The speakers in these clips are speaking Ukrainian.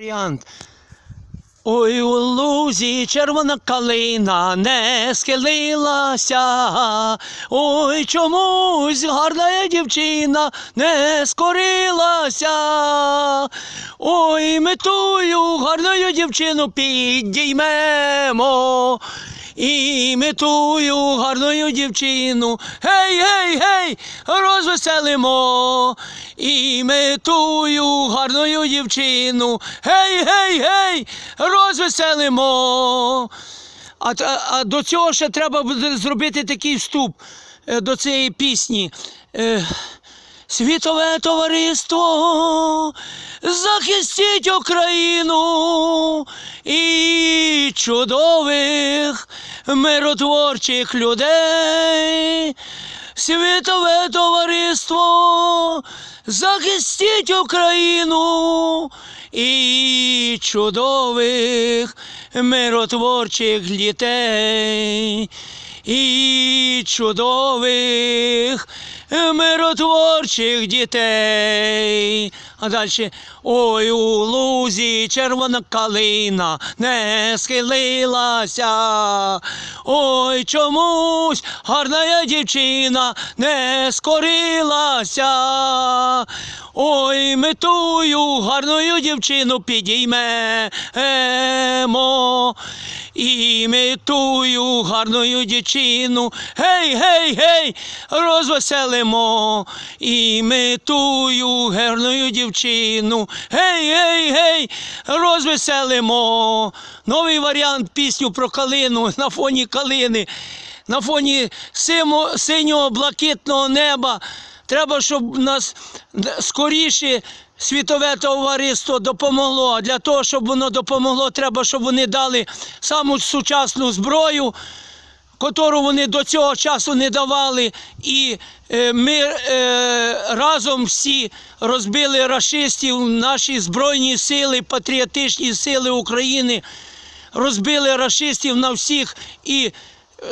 Варіант. Ой, у лузі червона калина не схилилася. Ой, чомусь гарна дівчина не скорилася. Ой, ми тую гарною дівчину підіймемо. І ми тую гарною дівчину, гей, гей, гей, розвеселимо. І ми тую гарною дівчину, гей, гей, гей, розвеселимо. А, та- а до цього ще треба буде зробити такий вступ е, до цієї пісні. Е, Світове товариство, захистіть Україну і чудових миротворчих людей. Світове товариство, захистіть Україну і чудових миротворчих дітей. І чудових миротворчих дітей. А далі ой у лузі червона калина не схилилася. Ой, чомусь гарна дівчина не скорилася. Ой, ми тую гарною дівчину підіймемо. І ми тую гарною дівчину, гей, гей, гей, розвеселимо. І ми гарною дівчину, гей, гей, гей, розвеселимо. Новий варіант пісню про калину на фоні калини, на фоні синього блакитного неба. Треба, щоб нас скоріше світове товариство допомогло. А для того, щоб воно допомогло, треба, щоб вони дали саму сучасну зброю, котру вони до цього часу не давали. І е, ми е, разом всі розбили рашистів, наші збройні сили, патріотичні сили України розбили рашистів на всіх і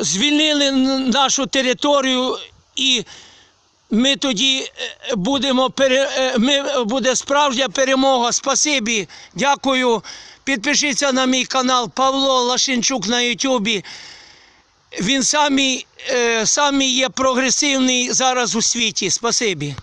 звільнили нашу територію. І ми тоді е, будемо е, ми, буде справжня перемога. Спасибі, дякую. Підпишіться на мій канал Павло Лашенчук на Ютубі. Він самий, е, самий є прогресивний зараз у світі. Спасибі.